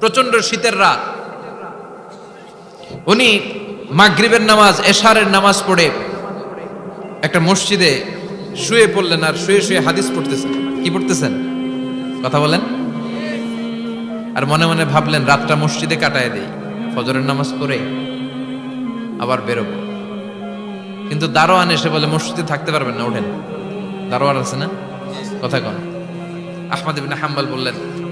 প্রচণ্ড শীতের রাত। উনি মাগরিবের নামাজ, এশারের নামাজ পড়ে একটা মসজিদে শুয়ে পড়লেন আর শুয়ে শুয়ে হাদিস পড়তেছেন। কি পড়তেছেন? কথা বলেন। আর মনে মনে ভাবলেন, রাতটা মসজিদে কাটায় দেই, ফজরের নামাজ পড়ে আবার বেরোবো। কিন্তু দারোয়ান এসে বলে, মসজিদে থাকতে পারবেন না, ওঠেন। দারোয়ান আছে না? কথা কন। আহমদ ইবিন হাম্বাল বললেন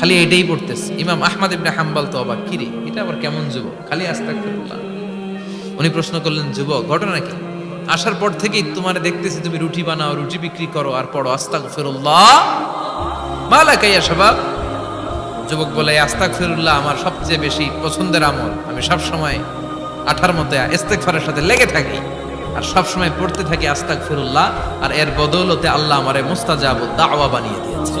খালি এটাই পড়তেছে। ইমাম আহমদ ইবনে হাম্বাল তো অবাক। কিরে এটা আবার কেমন যুবক? খালি আস্তাগফিরুল্লাহ। উনি প্রশ্ন করলেন, যুবক, ঘটনা কি? আসার পর থেকেই তোমার দেখতেছি তুমি রুটি বানাও, রুটি বিক্রি করো আর পড়ো আস্তাগফিরুল্লাহ। মালাকা ইয়া শাবাব। যুবক বলে, আস্তাগফিরুল্লাহ আমার সবচেয়ে বেশি পছন্দের আমল। আমি সব সময় আঠার মতো ইস্তেগফারের সাথে লেগে থাকি আর সব সময় পড়তে থাকি আস্তাগফিরুল্লাহ আর এর বদৌলতে আল্লাহ আমারে মুস্তাজাবু দাওয়া বানিয়ে দিয়েছে।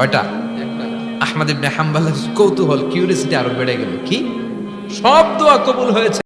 কয়টা? আহমদ ইবনে হাম্বালের কৌতূহল কিউরিয়াসিটি আরও বেড়ে গেল। কি? সব দোয়া কবুল হয়েছে।